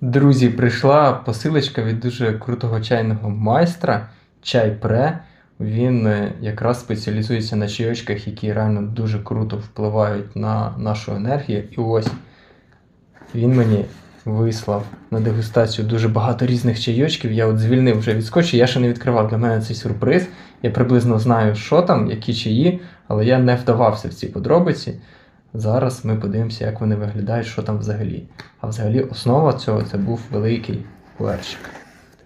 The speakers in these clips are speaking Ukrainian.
Друзі, прийшла посилочка від дуже крутого чайного майстра Чай Пре. Він е, якраз спеціалізується на чайочках, які реально дуже круто впливають на нашу енергію. І ось він мені вислав на дегустацію дуже багато різних чайочків. Я от звільнив вже від скотчу, я ще не відкривав для мене цей сюрприз. Я приблизно знаю, що там, які чаї, але я не вдавався в ці подробиці. Зараз ми подивимося, як вони виглядають, що там взагалі. А взагалі основа цього це був великий перчик.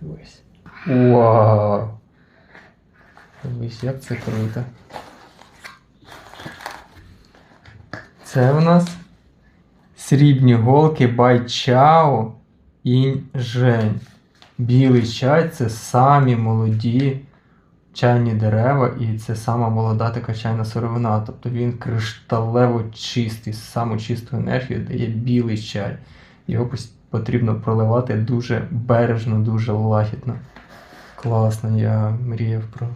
Дивись. Вау! Дивись, як це круто. Це в нас срібні голки Бай Чао Інь Жень. Білий чай це самі молоді чайні дерева, і це сама молода така чайна сировина. Тобто він кришталево чистий, саму чисту енергію дає білий чай. Його потрібно проливати дуже бережно, дуже лагідно. Класно, я мріяв про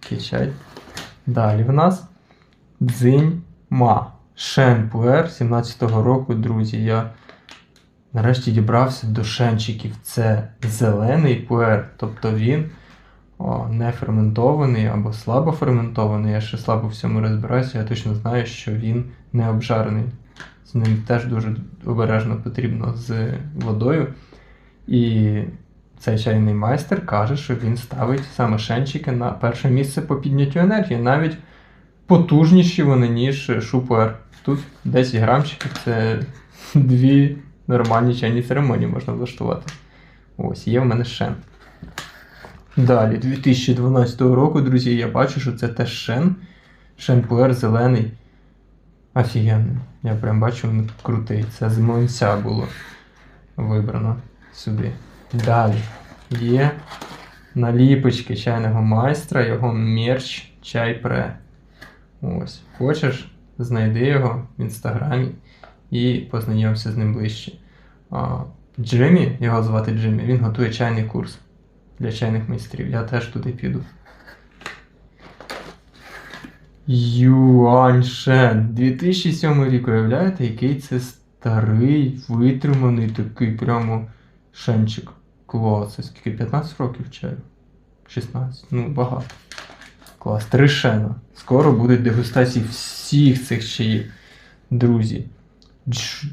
такий чай. Далі в нас Дзинь Ма. Шен Пуер 17-го року, друзі. Я нарешті дібрався до шенчиків. Це зелений пуер, тобто він о, не ферментований або слабо ферментований. Я ще слабо в цьому розбираюся, я точно знаю, що він не обжарений. З ним теж дуже обережно потрібно з водою. І цей чайний майстер каже, що він ставить саме шенчики на перше місце по підняттю енергії. Навіть потужніші вони, ніж шупуер. Тут 10 грамчиків це дві нормальні чайні церемонії можна влаштувати. Ось, є в мене шен. Далі, 2012 року, друзі, я бачу, що це теж шен. Шен пуер зелений. Офігенний. Я прям бачу, він крутий. Це з млинця було вибрано сюди. Далі є наліпочки чайного майстра, його мерч чай пре. Ось. Хочеш, знайди його в інстаграмі і познайомся з ним ближче. Джиммі, його звати Джиммі, він готує чайний курс для чайних майстрів. Я теж туди піду. Юаньшен. 2007 рік, уявляєте, який це старий, витриманий такий прямо шенчик. Клас. Це скільки? 15 років чаю? 16. Ну, багато. Клас. Три шена. Скоро будуть дегустації всіх цих чаїв. Друзі.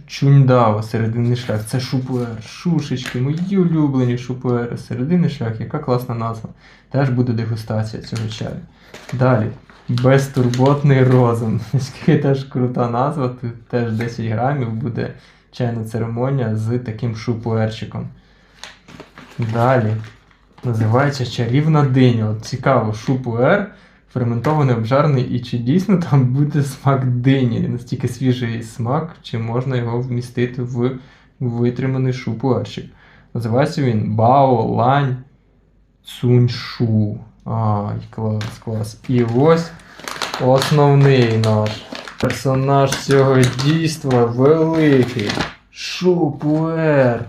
Чундао, серединний шлях. Це шупуер, шушечки, мої улюблені шупуери. Серединний шлях, яка класна назва. Теж буде дегустація цього чаю. Далі. Безтурботний розум. Теж крута назва. Тут теж 10 грамів буде чайна церемонія з таким шупуерчиком. Далі. Називається чарівна диня. От цікаво, шупуер, ферментований, обжарений, і чи дійсно там буде смак дині? Настільки свіжий смак, чи можна його вмістити в витриманий шупуерчик. Називається він Бао Лань Цуньшу. Ай, клас, клас. І ось основний наш персонаж цього дійства великий. Шупуер.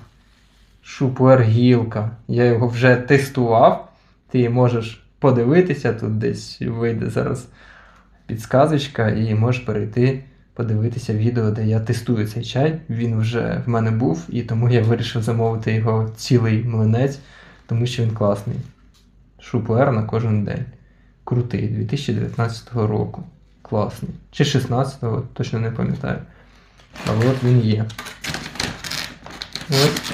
Шупуер гілка. Я його вже тестував. Ти можеш подивитися, тут десь вийде зараз підсказочка, і можеш перейти подивитися відео, де я тестую цей чай. Він вже в мене був, і тому я вирішив замовити його цілий млинець, тому що він класний. Шупуер на кожен день. Крутий, 2019 року. Класний. Чи 16-го, точно не пам'ятаю. Але от він є. Ось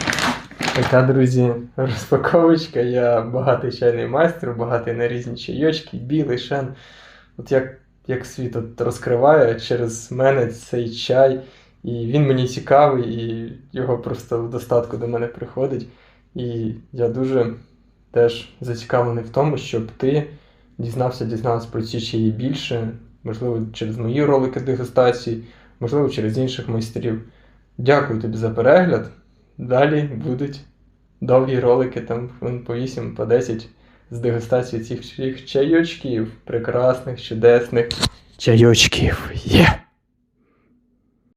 така, друзі, розпаковочка. Я багатий чайний майстер, багатий на різні чайочки, білий шен. От як, як світ от розкриває через мене цей чай. І він мені цікавий, і його просто в достатку до мене приходить. І я дуже теж зацікавлений в тому, щоб ти дізнався, дізнався про ці чаї більше, можливо, через мої ролики дегустації, можливо, через інших майстрів. Дякую тобі за перегляд. Далі будуть довгі ролики, там по 8, по 10 з дегустації цих чайочків, прекрасних, чудесних чайочків. Є!